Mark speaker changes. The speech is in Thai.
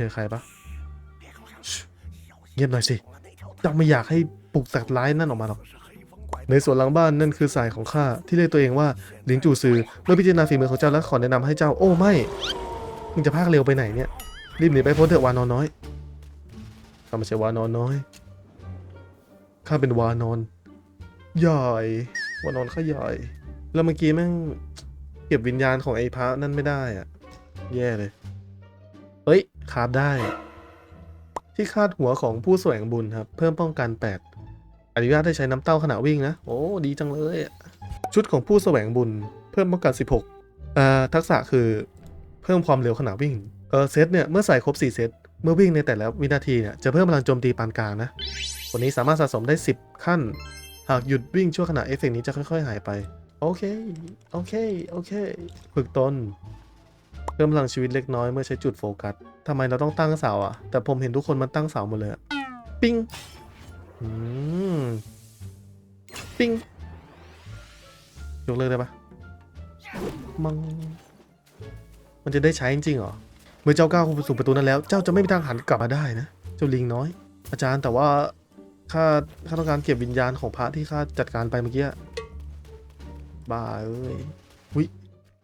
Speaker 1: เจอใครปะเงียบหน่อยสิเจ้าไม่อยากให้ปลุกสัตว์ร้ายนั่นออกมาหรอก ในส่วนหลังบ้านนั่นคือสายของข้าที่เรียกตัวเองว่าหลิงจูซือเมื่อพิจารณาฝีมือของเจ้าและขอแนะนำให้เจ้า โอ้ไม่ มึงจะพากเร็วไปไหนเนี่ย รีบหนีไปพ้นเถอะวานอนน้อยข้าไม่ใช่วานอนน้อย ข้าเป็นวานอนใหญ่วานอนข้าใหญ่ แล้วเมื่อกี้แม่งเก็บวิญญาณของไอ้พระนั่นไม่ได้อะแย่เลย เฮ้ย คาบได้ ที่คาดหัวของผู้แสวงบุญครับ เพิ่มป้องกัน 8 อนุญาตให้ใช้น้ำเต้าขณะวิ่งนะ โอ้ ดีจังเลย ชุดของผู้แสวงบุญ เพิ่มป้องกัน 16อ่าทักษะคือเพิ่มความเร็วขณะวิ่งเออเซตเนี่ย เมื่อใส่ครบ 4 เซต เมื่อวิ่งในแต่ละวินาทีเนี่ย จะเพิ่มพลังโจมตีปานกลางนะคนนี้สามารถสะสมได้ 10 ขั้น หากหยุดวิ่งชั่วขณะเอฟเฟกต์นี้จะค่อยๆ หายไป โอเค โอเค โอเค ฝึกตน พิ่มพลังชีวิตเล็กน้อยเมื่อใช้จุดโฟกัสทำไมเราต้องตั้งเสาอะแต่ผมเห็นทุกคนมันตั้งเสาหมดเลยปิ้งอืมปิ้งยกเลิกได้ปะมังมันจะได้ใช้จริงๆเหรอ เมื่อเจ้าก้าวเข้าสู่ประตูนั้นแล้ว เจ้าจะไม่มีทางหันกลับมาได้นะ เจ้าลิงน้อย อาจารย์แต่ว่าข้าข้าต้องการเก็บวิญญาณของพระที่ข้าจัดการไปเมื่อกี้บ้าเอ้ย